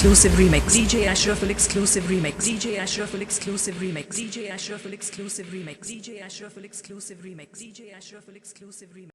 exclusive remix. DJ Ashrafil exclusive remix. DJ Ashrafil exclusive remix. DJ Ashrafil exclusive remix. DJ Ashrafil exclusive remix. DJ Ashrafil exclusive remix.